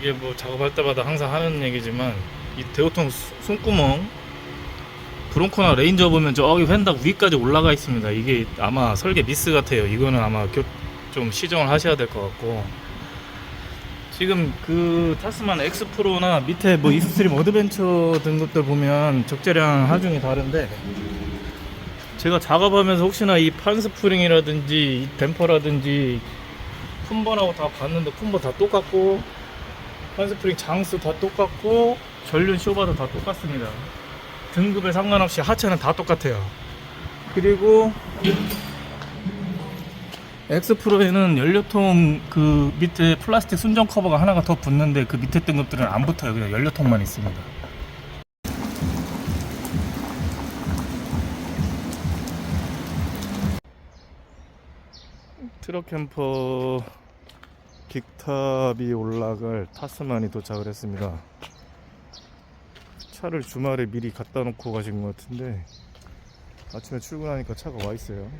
이게 뭐 작업할 때마다 항상 하는 얘기지만 이 대우통 수- 손구멍 브론코나 레인저 보면 저기 휀다 위까지 올라가 있습니다. 이게 아마 설계 미스 같아요. 이거는 아마 교- 좀 시정을 하셔야 될 것 같고 지금 그 타스만 X 프로나 밑에 뭐 이스트림 어드벤처 등급들 보면 적재량 하중이 다른데 제가 작업하면서 혹시나 이 판스프링이라든지 이 댐퍼라든지 쿤버하고 다 봤는데 쿤버 다 똑같고 판스프링 장수 다 똑같고 전륜 쇼바도 다 똑같습니다. 등급에 상관없이 하체는 다 똑같아요. 그리고 엑스프로에는 연료통 그 밑에 플라스틱 순정 커버가 하나가 더 붙는데 그 밑에 등급들은 안 붙어요. 그냥 연료통만 있습니다. 트럭 캠퍼 긱탑이 올라갈 타스만이 도착을 했습니다. 차를 주말에 미리 갖다 놓고 가신 것 같은데 아침에 출근하니까 차가 와 있어요.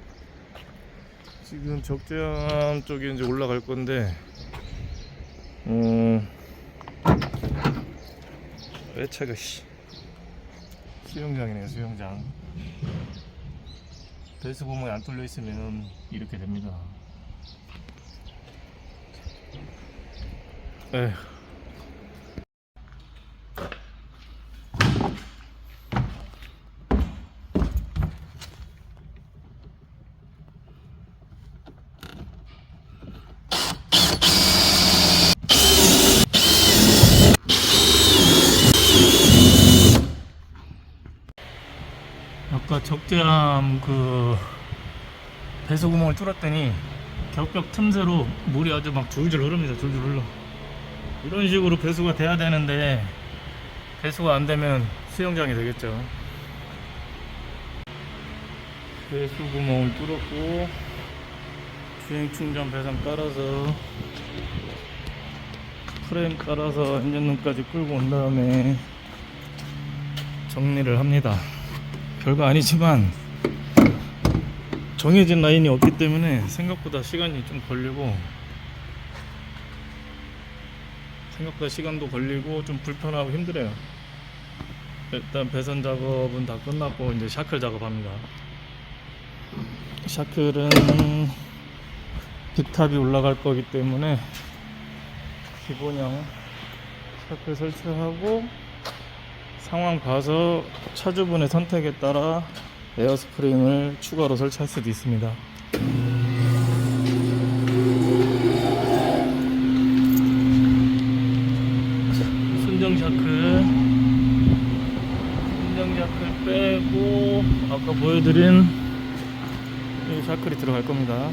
지금 적재함 쪽에 이제 올라갈 건데, 음, 왜 차가 씨 수영장이네요 수영장. 배수 구멍이 안 뚫려 있으면 이렇게 됩니다. 에휴. 아까 적재함 그 배수 구멍을 뚫었더니 격벽 틈새로 물이 아주 막 줄줄 흐릅니다. 줄줄 흘러. 이런 식으로 배수가 돼야 되는데 배수가 안 되면 수영장이 되겠죠. 배수 구멍을 뚫었고 주행 충전 배선 깔아서 프레임 깔아서 엔진룸까지 끌고 온 다음에 정리를 합니다. 별거 아니지만 정해진 라인이 없기 때문에 생각보다 시간이 좀 걸리고 생각보다 시간도 걸리고 좀 불편하고 힘들어요. 일단 배선 작업은 다 끝났고 이제 샤클 작업합니다. 샤클은 빅탑이 올라갈 거기 때문에 기본형 샤클 설치하고 상황 봐서 차주분의 선택에 따라 에어스프링을 추가로 설치할 수도 있습니다. 순정 샤클 샤클 빼고 아까 보여드린 이 샤클이 들어갈 겁니다.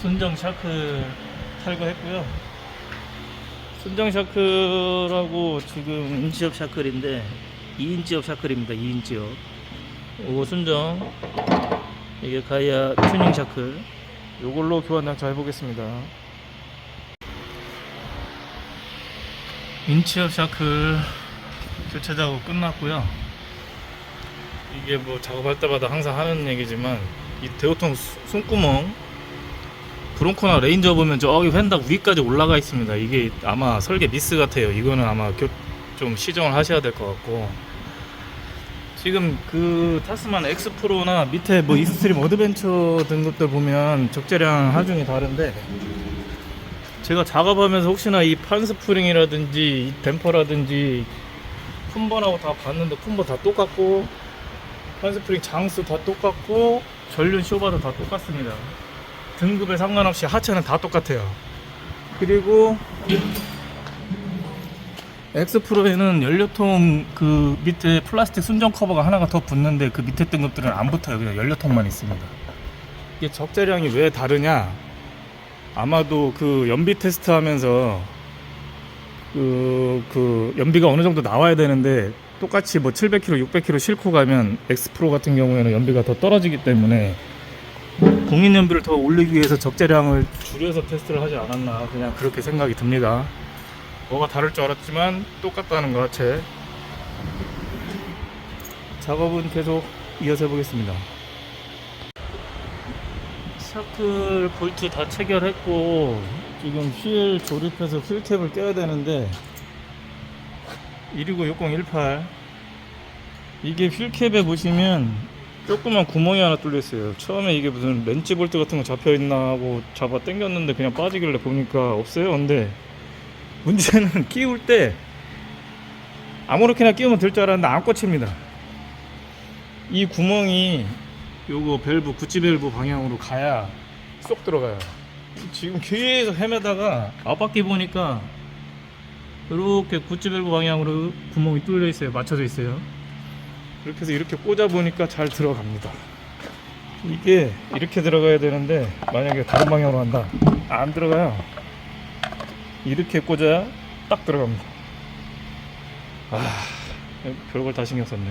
순정 샤클 탈거했고요. 순정 샤클하고 지금 인치업 샤클인데 2인치업 샤클입니다. 2인치업. 이거 순정. 이게 가이아 튜닝 샤클. 요걸로 교환 장착 해보겠습니다. 인치업 샤클 교체 작업 끝났고요. 이게 뭐 작업할 때마다 항상 하는 얘기지만 이 대우통 수- 손구멍 브론코나 레인저 보면 저기 휀다 위까지 올라가 있습니다. 이게 아마 설계 미스 같아요. 이거는 아마 교- 좀 시정을 하셔야 될 것 같고 지금 그 타스만 X 프로나 밑에 뭐 이스트림 어드벤처 등급들 보면 적재량 하중이 다른데 제가 작업하면서 혹시나 이 판스프링이라든지 이 댐퍼라든지 쿤버하고 다 봤는데 쿤버 다 똑같고 판스프링 장수 다 똑같고 전륜 쇼바도 다 똑같습니다. 등급에 상관없이 하체는 다 똑같아요. 그리고 엑스프로에는 연료통 그 밑에 플라스틱 순정 커버가 하나가 더 붙는데 그 밑에 등급들은 안 붙어요. 그냥 연료통만 있습니다. 이게 적재량이 왜 다르냐? 아마도 그 연비 테스트 하면서 그, 그 연비가 어느 정도 나와야 되는데 똑같이 뭐 700km, 600km 싣고 가면 엑스프로 같은 경우에는 연비가 더 떨어지기 때문에 공인 연비를 더 올리기 위해서 적재량을 줄여서 테스트를 하지 않았나 그냥 그렇게 생각이 듭니다. 뭐가 다를 줄 알았지만 똑같다는 것 같아. 작업은 계속 이어서 해보겠습니다. 샤클 볼트 다 체결했고 지금 휠 조립해서 휠캡을 껴야 되는데 1296018 이게 휠캡에 보시면 조그만 구멍이 하나 뚫려 있어요. 처음에 이게 무슨 렌치 볼트 같은 거 잡혀 있나 하고 잡아 당겼는데 그냥 빠지길래 보니까 없어요. 근데 문제는 끼울 때 아무렇게나 끼우면 될 줄 알았는데 안 꽂힙니다. 이 구멍이 요거 밸브 구찌 밸브 방향으로 가야 쏙 들어가요. 지금 계속 헤매다가 앞바퀴 보니까 이렇게 구찌 밸브 방향으로 구멍이 뚫려 있어요. 맞춰져 있어요. 이렇게 해서 이렇게 꽂아 보니까 잘 들어갑니다. 이게 이렇게 들어가야 되는데 만약에 다른 방향으로 한다 안 들어가요. 이렇게 꽂아야 딱 들어갑니다. 아 별걸 다 신경 썼네.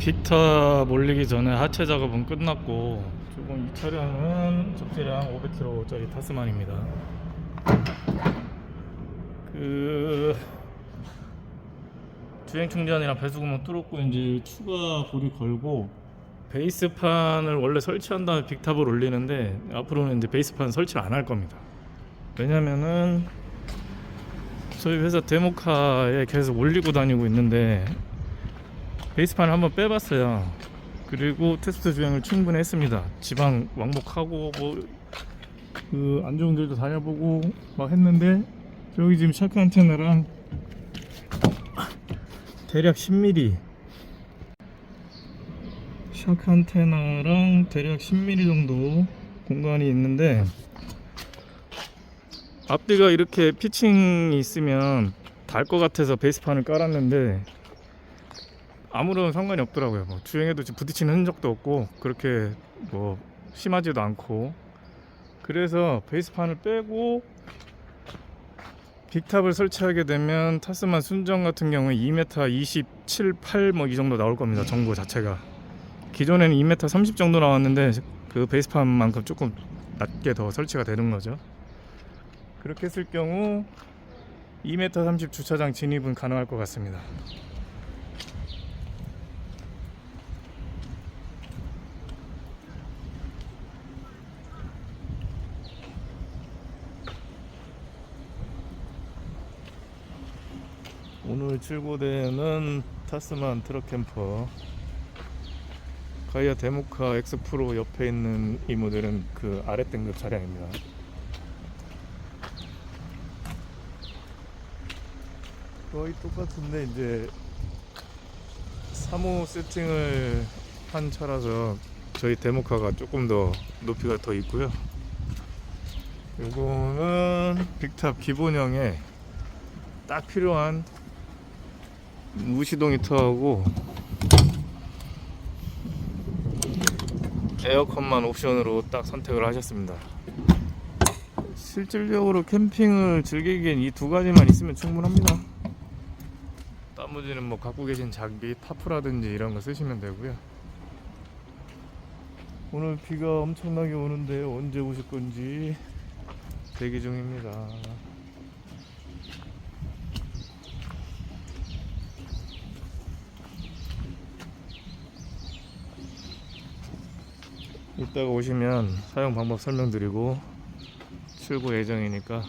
빅타 몰리기 전에 하체 작업은 끝났고 지금 이 차량은 접지량 500km짜리 타스만입니다. 그 주행 충전이랑 배수구멍 뚫었고 이제 추가 고리 걸고 베이스판을 원래 설치한 다음에 빅탑을 올리는데 앞으로는 이제 베이스판 설치를 안 할 겁니다. 왜냐면은 저희 회사 데모카에 계속 올리고 다니고 있는데 베이스판을 한번 빼봤어요. 그리고 테스트 주행을 충분히 했습니다. 지방 왕복하고 뭐 그 안 좋은 길도 다녀보고 막 했는데 저기 지금 샤크 안테나랑 대략 10mm 샤크 안테나랑 대략 10mm 정도 공간이 있는데 앞뒤가 이렇게 피칭이 있으면 달 것 같아서 베이스판을 깔았는데 아무런 상관이 없더라고요. 뭐 주행에도 부딪히는 흔적도 없고 그렇게 뭐 심하지도 않고 그래서 베이스판을 빼고 빅탑을 설치하게 되면 타스만 순정 같은 경우에 2m 27, 8 뭐 이 정도 나올 겁니다. 정보 자체가 기존에는 2m 30 정도 나왔는데 그 베이스판만큼 조금 낮게 더 설치가 되는 거죠. 그렇게 했을 경우 2m 30 주차장 진입은 가능할 것 같습니다. 오늘 출고되는 타스만 트럭 캠퍼 가이아 데모카 X 프로 옆에 있는 이 모델은 그 아래 등급 차량입니다. 거의 똑같은데 이제 3호 세팅을 한 차라서 저희 데모카가 조금 더 높이가 더 있고요. 이거는 빅탑 기본형에 딱 필요한 무시동 히터하고 에어컨만 옵션으로 딱 선택을 하셨습니다. 실질적으로 캠핑을 즐기기엔 이 두 가지만 있으면 충분합니다. 나머지는 뭐 갖고 계신 장비, 타프라든지 이런 거 쓰시면 되고요. 오늘 비가 엄청나게 오는데 언제 오실 건지 대기 중입니다. 이따가 오시면 사용 방법 설명드리고 출고 예정이니까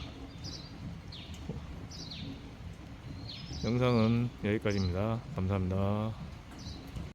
영상은 여기까지입니다. 감사합니다.